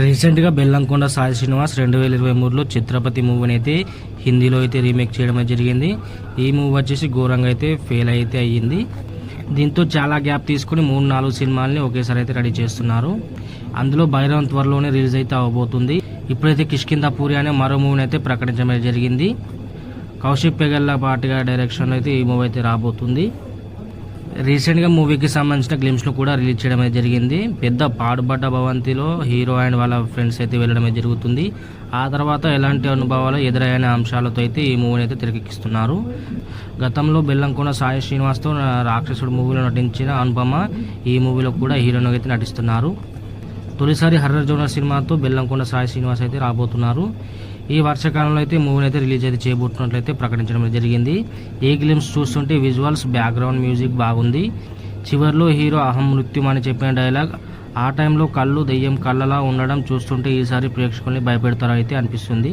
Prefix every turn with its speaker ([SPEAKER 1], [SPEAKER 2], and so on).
[SPEAKER 1] రీసెంట్గా బెల్లంకొండ సాయి శ్రీనివాస్ రెండు వేల ఇరవై మూడులో చిత్రపతి మూవీని అయితే హిందీలో అయితే రీమేక్ చేయడం జరిగింది. ఈ మూవీ వచ్చేసి ఘోరంగా అయితే ఫెయిల్ అయితే అయ్యింది. దీంతో చాలా గ్యాప్ తీసుకుని మూడు నాలుగు సినిమాల్ని ఒకేసారి అయితే రెడీ చేస్తున్నారు. అందులో భైరవం త్వరలోనే రిలీజ్ అయితే అవబోతుంది. ఇప్పుడైతే కిష్కిందాపూరి అనే మరో మూవీని అయితే ప్రకటించడం జరిగింది. కౌశిక్ పెగల్ల పాటిగా డైరెక్షన్ అయితే ఈ మూవీ అయితే రాబోతుంది. రీసెంట్గా మూవీకి సంబంధించిన గ్లిమ్స్ను కూడా రిలీజ్ చేయడం అయితే జరిగింది. పెద్ద పాడుబడ్డ భవంతిలో హీరో అండ్ వాళ్ళ ఫ్రెండ్స్ అయితే వెళ్ళడం జరుగుతుంది. ఆ తర్వాత ఎలాంటి అనుభవాలు ఎదురైన అంశాలతో అయితే ఈ మూవీని అయితే తెరకెక్కిస్తున్నారు. గతంలో బెల్లంకొండ సాయి శ్రీనివాస్తో రాక్షసుడు మూవీలో నటించిన అనుపమ ఈ మూవీలో కూడా హీరోయిన్ అయితే నటిస్తున్నారు. తొలిసారి హర్రర్ జోనర్ సినిమాతో బెల్లంకొండ సాయి శ్రీనివాస్ అయితే రాబోతున్నారు. ఈ వర్షాకాలంలో అయితే మూవీని అయితే రిలీజ్ అయితే చేయబోతున్నట్లయితే ప్రకటించడం జరిగింది. ఏ గ్లిమ్స్ చూస్తుంటే విజువల్స్ బ్యాక్గ్రౌండ్ మ్యూజిక్ బాగుంది. చివరిలో హీరో అహం మృత్యుం అని చెప్పిన డైలాగ్ ఆ టైంలో కళ్ళు దెయ్యం కళ్ళలా ఉండడం చూస్తుంటే ఈసారి ప్రేక్షకుల్ని భయపెడతారైతే అనిపిస్తుంది.